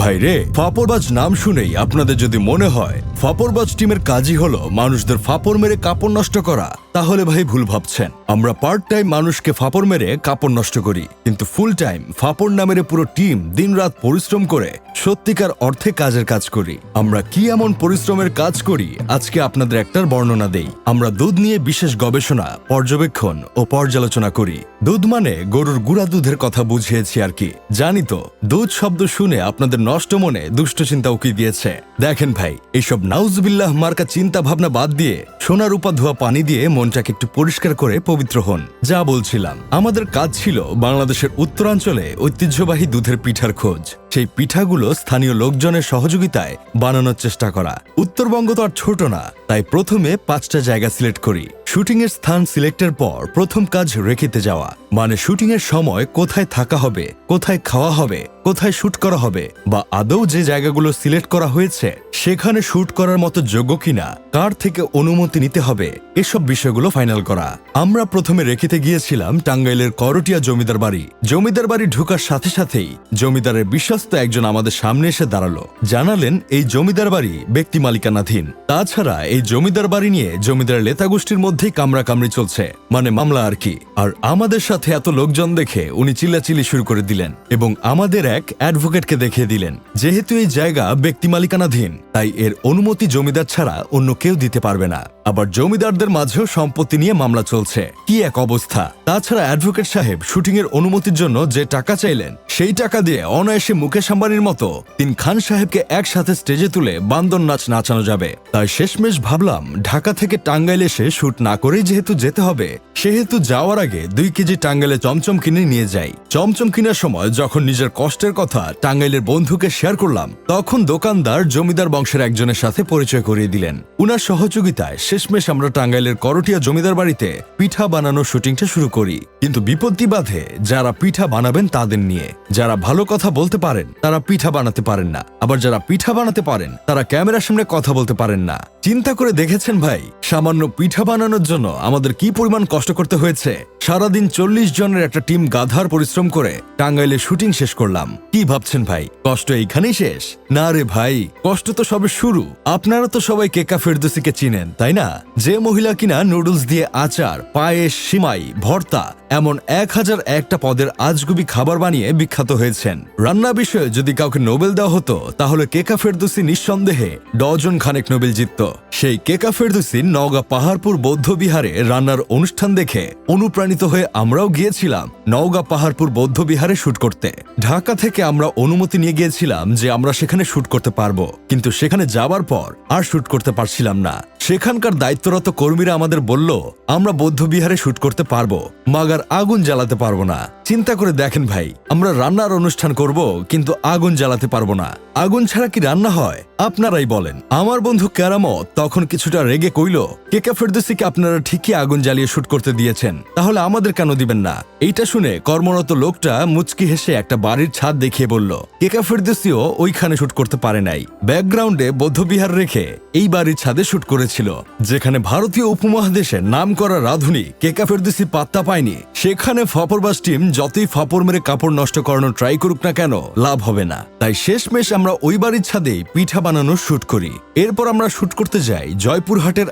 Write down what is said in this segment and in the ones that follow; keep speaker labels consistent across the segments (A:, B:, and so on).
A: ভাই রে ফাপরবাজ নাম শুনেই আপনাদের যদি মনে হয় ফাপরবাজ টিমের কাজই হলো মানুষদের ফাপড় মেরে কাপড় নষ্ট করা। তাহলে ভাই ভুল ভাবছেন। আমরা পার্ট টাইম মানুষকে ফাপড় মেরে কাপড় নষ্ট করি, কিন্তু ফুল টাইম ফাপড় নামের পুরো টিম দিনরাত পরিশ্রম করে সত্যিকার অর্থে কাজের কাজ করি। আমরা কি এমন পরিশ্রমের কাজ করি? আজকে আপনাদের একটার বর্ণনা দেই। আমরা দুধ নিয়ে বিশেষ গবেষণা, পর্যবেক্ষণ ও পর্যালোচনা করি। দুধ মানে গরুর গুড়া দুধের কথা বুঝিয়েছি আর কি। জানি তো, দুধ শব্দ শুনে আপনাদের নষ্ট মনে দুষ্ট চিন্তা উকি দিয়েছে? দেখেন ভাই, এইসব নাউজবিল্লাহ মার্কা চিন্তা ভাবনা বাদ দিয়ে সোনা রূপা ধোয়া পানি দিয়ে মনটাকে একটু পরিষ্কার করে পবিত্র হন। যা বলছিলাম, আমাদের কাজ ছিল বাংলাদেশের উত্তরাঞ্চলে ঐতিহ্যবাহী দুধের পিঠার খোঁজ। সেই পিঠাগুলো স্থানীয় লোকজনের সহযোগিতায় বানানোর চেষ্টা করা। উত্তরবঙ্গ তো আর ছোট না, তাই প্রথমে পাঁচটা জায়গা সিলেক্ট করি। শুটিং এর স্থান সিলেক্টের পর প্রথম কাজ রেখেতে যাওয়া। মানে শুটিং এর সময় কোথায় থাকা হবে, কোথায় খাওয়া হবে, কোথায় শুট করা হবে, বা আদৌ যে জায়গাগুলো সিলেক্ট করা হয়েছে, সেখানে শুট করার মতো যোগ্য কিনা, কার থেকে অনুমতি নিতে হবে, এসব বিষয়গুলো ফাইনাল করা। আমরা প্রথমে রেখেতে গিয়েছিলাম টাঙ্গাইলের করটিয়া জমিদার বাড়ি। জমিদার বাড়ি ঢোকার সাথে সাথেই জমিদারের বিশ্বস্ত একজন আমাদের সামনে এসে দাঁড়াল। জানালেন, এই জমিদার বাড়ি ব্যক্তি মালিকানাধীন। তাছাড়া এই জমিদার বাড়ি নিয়ে জমিদার লেতা গোষ্ঠীর মধ্যেই কামড়া কামড়ি চলছে। মানে মামলা আর কি। আর আমাদের সাথে এত লোকজন দেখে উনি চিল্লাচিল্লি শুরু করে দিলেন এবং আমাদের এক অ্যাডভোকেটকে দেখিয়ে দিলেন। যেহেতু এই জায়গা ব্যক্তি মালিকানাধীন, তাই এর অনুমতি জমিদার ছাড়া অন্য কেউ দিতে পারবে না। আবার জমিদারদের মাঝেও সম্পত্তি নিয়ে মামলা চলছে। কি এক অবস্থা? তাছাড়া অ্যাডভোকেট সাহেব শুটিং এর অনুমতির জন্য যে টাকা চাইলেন, সেই টাকা দিয়ে অনায়াসে মুকেশ আম্বানির মতো তিন খান সাহেবকে একসাথে স্টেজে তুলে বান্দর নাচ নাচানো যাবে। তাই শেষমেশ ভাবলাম, ঢাকা থেকে টাঙ্গাইল এসে শুট না করেই যেহেতু যেতে হবে, সেহেতু যাওয়ার আগে দুই কেজি টাঙ্গাইলে চমচম কিনে নিয়ে যাই। চমচম কেনার সময় যখন নিজের কষ্টের কথা টাঙ্গাইলের বন্ধুকে শেয়ার করলাম, তখন দোকানদার জমিদার বংশের একজনের সাথে পরিচয় করিয়ে দিলেন। উনার সহযোগিতায় শেষমেশ আমরা টাঙ্গাইলের করটিয়া জমিদার বাড়িতে পিঠা বানানোর শুটিংটা শুরু করি। কিন্তু বিপত্তি বাধে যারা পিঠা বানাবেন তাদের নিয়ে। যারা ভালো কথা বলতে পারেন, তারা পিঠা বানাতে পারেন না। আবার যারা পিঠা বানাতে পারেন, তারা ক্যামেরার সামনে কথা বলতে পারেন না। চিন্তা করে দেখেছেন ভাই, সামান্য পিঠা বানানোর জন্য আমাদের কি পরিমাণ কষ্ট করতে হয়েছে? সারাদিন চল্লিশ জনের একটা টিম গাধার পরিশ্রম করে টাঙ্গাইলে শুটিং শেষ করলাম। কি ভাবছেন ভাই, কষ্ট এইখানেই শেষ? না রে ভাই, কষ্ট তো সবে শুরু। আপনারা তো সবাই কেকা ফেরদোসিকে চিনেন, তাই না? যে মহিলা কিনা নুডলস দিয়ে আচার, পায়েস, সিমাই, ভর্তা এমন এক হাজার একটা পদের আজগুবি খাবার বানিয়ে বিখ্যাত হয়েছেন। রান্না বিষয়ে যদি কাউকে নোবেল দেওয়া হতো, তাহলে কেকা ফেরদোসি নিঃসন্দেহে ডজন খানেক নোবেল জিতত। সেই কেকা ফেরদোসি নওগাঁ পাহাড়পুর বৌদ্ধবিহারে রান্নার অনুষ্ঠান দেখে অনুপ্রাণিত হয়ে আমরাও গিয়েছিলাম নওগাঁ পাহাড়পুর বৌদ্ধ বিহারে শুট করতে। ঢাকা থেকে আমরা অনুমতি নিয়ে গিয়েছিলাম যে আমরা সেখানে শুট করতে পারব, কিন্তু সেখানে যাবার পর আর শুট করতে পারছিলাম না। সেখানকার দায়িত্বরত কর্মীরা আমাদের বলল, আমরা বৌদ্ধ বিহারে শুট করতে পারব, মাগার আগুন জ্বালাতে পারব না। চিন্তা করে দেখেন ভাই, আমরা রান্নার অনুষ্ঠান করব, কিন্তু আগুন জ্বালাতে পারব না। আগুন ছাড়া কি রান্না হয়? আপনারাই বলেন। আমার বন্ধু ক্যারামত তখন কিছুটা রেগে কইল কেকা ফেরদোসিকে আপনারা ঠিকই আগুন জ্বালিয়ে শুট করতে দিয়েছেন। তাহলে আমাদের কেন দিবেন না? এইটা শুনে কর্মরত লোকটা মুচকি হেসে একটা বাড়ির ছাদ দেখিয়ে বলল, কেকা ফেরদোসিও ওইখানে শুট করতে পারে নাই। ব্যাকগ্রাউন্ডে বৌদ্ধবিহার রেখে এই বাড়ির ছাদে শুট করেছিল, যেখানে ভারতীয় উপমহাদেশের নাম করা রাধুনী কেকা ফেরদোসি পাত্তা পায়নি। সেখানে ফপরবাস টিম যতই ফাপড় মেরে কাপড় নষ্ট করানোর ট্রাই করুক না কেন, লাভ হবে না। তাই শেষমেশ আমরা ওই বাড়ির ছাদে পিঠা বানানোর শুট করি। এরপর আমরা শুট করতে যাই জয়পুরহাটের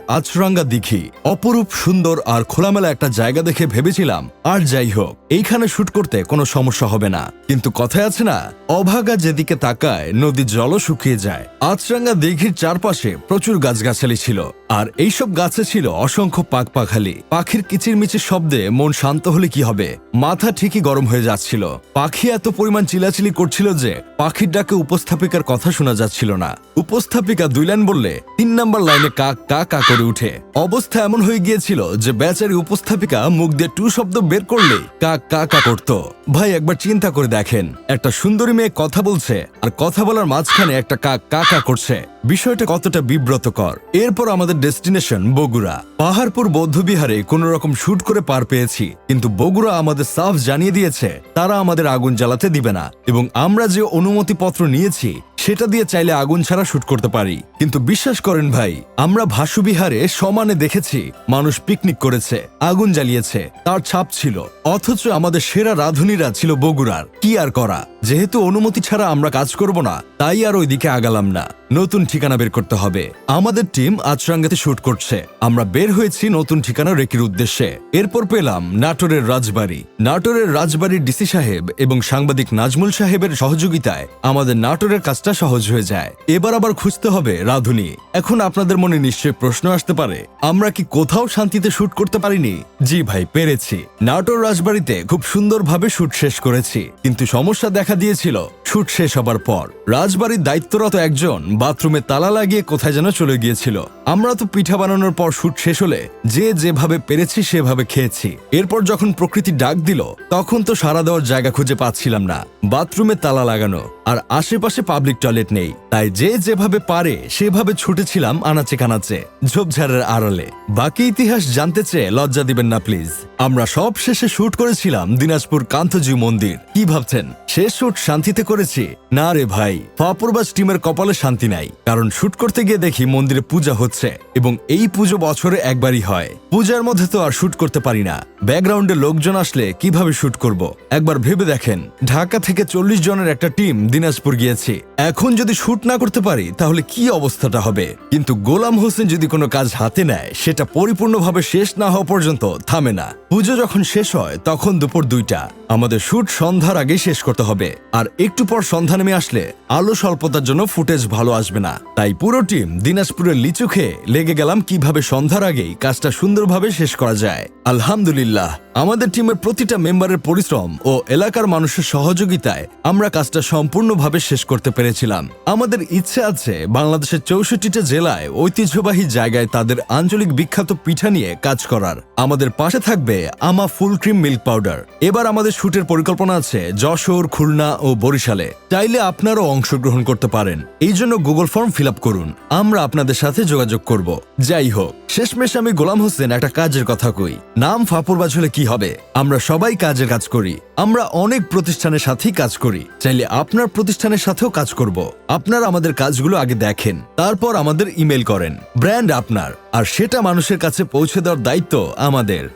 A: আচরাঙ্গা দিঘি। অপরূপ, সুন্দর আর খোলামেলা একটা জায়গা দেখে ভেবেছিলাম, আর যাই হোক, এইখানে শুট করতে কোনো সমস্যা হবে না। কিন্তু কথায় আছে না, অভাগা যেদিকে তাকায় নদী জল শুকিয়ে যায়। আচরাঙ্গা দিঘির চারপাশে প্রচুর গাছগাছালি ছিল। আর এইসব গাছে ছিল অসংখ্য পাক পাখালি পাখির কিচিরমিচির শব্দে মন শান্ত হলে কি হবে? মাথা ঠিকই গরম হয়ে যাচ্ছিল। পাখি এত পরিমাণ চিলাচিলি করছিল যে পাখির ডাকে উপস্থাপিকার কথা শোনা যাচ্ছিল না। উপস্থাপিকা দুই লাইন বললে, তিন নাম্বার লাইনে কাক, কা কা করে উঠে। অবস্থা এমন হয়ে গিয়েছিল যে বেচারি উপস্থাপিকা মুখ দিয়ে টু শব্দ বের করলে কাক, কা কা করতো। ভাই, একবার চিন্তা করে দেখেন। একটা সুন্দরী মেয়ে কথা বলছে, আর কথা বলার মাঝখানে একটা কাক কা কা করছে। বিষয়টা কতটা বিব্রতকর। এরপর আমাদের ডেস্টিনেশন, বগুড়া। পাহাড়পুর বৌদ্ধবিহারে কোন রকম শুট করে পার পেয়েছি, কিন্তু বগুড়া আমাদের সাফ জানিয়ে দিয়েছে, তারা আমাদের আগুন জ্বালাতে দিবে না। এবং আমরা যে অনুমতি পত্র নিয়েছি, সেটা দিয়ে চাইলে আগুন ছাড়া শুট করতে পারি। কিন্তু বিশ্বাস করেন ভাই, আমরা ভাসু বিহারে সমানে দেখেছি, মানুষ পিকনিক করেছে, আগুন জ্বালিয়েছে, তার ছাপ ছিল। অথচ আমাদের সেরা রাঁধুনিরা ছিল বগুড়ার। কি আর করা? যেহেতু অনুমতি ছাড়া আমরা কাজ করব না, তাই আর ওইদিকে আগালাম না। নতুন ঠিকানা বের করতে হবে। আমাদের টিম আচরাঙ্গাতে শুট করছে। আমরা বের হয়েছি নতুন ঠিকানা রেকির উদ্দেশ্যে। এরপর পেলাম নাটোরের রাজবাড়ি। নাটোরের রাজবাড়ির ডিসি সাহেব এবং সাংবাদিক নাজমুল সাহেবের সহযোগিতায় আমাদের নাটোরের কাজটা সহজ হয়ে যায়। এবার আবার খুঁজতে হবে রাধুনি। এখন আপনাদের মনে নিশ্চয়ই প্রশ্ন আসতে পারে, আমরা কি কোথাও শান্তিতে শুট করতে পারিনি? জি ভাই, পেরেছি। নাটোর রাজবাড়িতে খুব সুন্দরভাবে শুট শেষ করেছি, কিন্তু সমস্যা দেখা দিয়েছিল, শুট শেষ হবার পর। রাজবাড়ির দায়িত্বরত একজন বাথরুমে তালা লাগিয়ে কোথায় যেন চলে গিয়েছিল। আমরা তো পিঠা বানানোর পর শুট শেষ হলে যে যেভাবে পেরেছি সেভাবে খেয়েছি। এরপর যখন প্রকৃতি ডাক দিল, তখন তো সারা দেওয়ার জায়গা খুঁজে পাচ্ছিলাম না। বাথরুমে তালা লাগানো আর আশেপাশে পাবলিক টয়লেট নেই। তাই যে যেভাবে পারে, সেভাবে ছুটেছিলাম আনাচে কানাচে, ঝোপঝাড়ের আড়ালে। বাকি ইতিহাস জানতে চেয়ে লজ্জা দিবেন না প্লিজ আমরা সব শেষে শুট করেছিলাম দিনাজপুর কান্তজি মন্দির। কি ভাবছেন? শেষ শুট শান্তিতে করেছি? না রে ভাই, ফাপুরবাজ টিমের কপালে শান্তি নাই। কারণ শুট করতে গিয়ে দেখি মন্দিরে পূজা হচ্ছে, এবং এই পুজো বছরে একবারই হয়। পূজার মধ্যে তো আর শুট করতে পারি না। ব্যাকগ্রাউন্ডে লোকজন আসলে কীভাবে শুট করব? একবার ভেবে দেখেন। ঢাকা থেকে চল্লিশ জনের একটা টিম দিনাজপুর গিয়েছি। এখন যদি শুট না করতে পারি, তাহলে কি অবস্থাটা হবে? কিন্তু গোলাম হোসেন যদি কোনো কাজ হাতে নেয়, সেটা পরিপূর্ণভাবে শেষ না হওয়া পর্যন্ত থামে না। পুজো যখন শেষ হয়, তখন দুপুর দুইটা। আমাদের শুট সন্ধ্যার আগে শেষ করতে হবে। আর একটু পর সন্ধ্যা নেমে আসলে আলো স্বল্পতার জন্য ফুটেজ ভালো আসবে না। তাই পুরো টিম দিনাজপুরের লিচু খেয়ে লেগে গেলাম কীভাবে সন্ধ্যার আগেই কাজটা সুন্দরভাবে শেষ করা যায়। আলহামদুলিল্লাহ। আমাদের টিমের প্রতিটা মেম্বারের পরিশ্রম ও এলাকার মানুষের সহযোগিতায় আমরা কাজটা সম্পূর্ণভাবে শেষ করতে পেরেছিলাম। আমাদের ইচ্ছে আছে বাংলাদেশের চৌষট্টিটা জেলায় ঐতিহ্যবাহী জায়গায় তাদের আঞ্চলিক বিখ্যাত পিঠা নিয়ে কাজ করার। আমাদের পাশে থাকবে আমা ফুল ক্রিম মিল্ক পাউডার। এবার আমাদের শুটের পরিকল্পনা আছে যশোর, খুলনা ও বরিশালে। চাইলে আপনারাও অংশগ্রহণ করতে পারেন। এই জন্য গুগল ফর্ম ফিল করুন। আমরা আপনাদের সাথে যোগাযোগ করব। যাই হোক, শেষমেশ আমি গোলাম হোসেন একটা কাজের কথা কই। নাম ফাপুরবাজ হলে কি হবে? আমরা সবাই কাজের কাজ করি। আমরা অনেক প্রতিষ্ঠানের সাথেই কাজ করি। চাইলে আপনার প্রতিষ্ঠানের সাথেও কাজ করব। আপনার আমাদের কাজগুলো আগে দেখেন। তারপর আমাদের ইমেল করেন। ব্র্যান্ড আপনার। আর সেটা মানুষের কাছে পৌঁছে দেওয়ার দায়িত্ব আমাদের।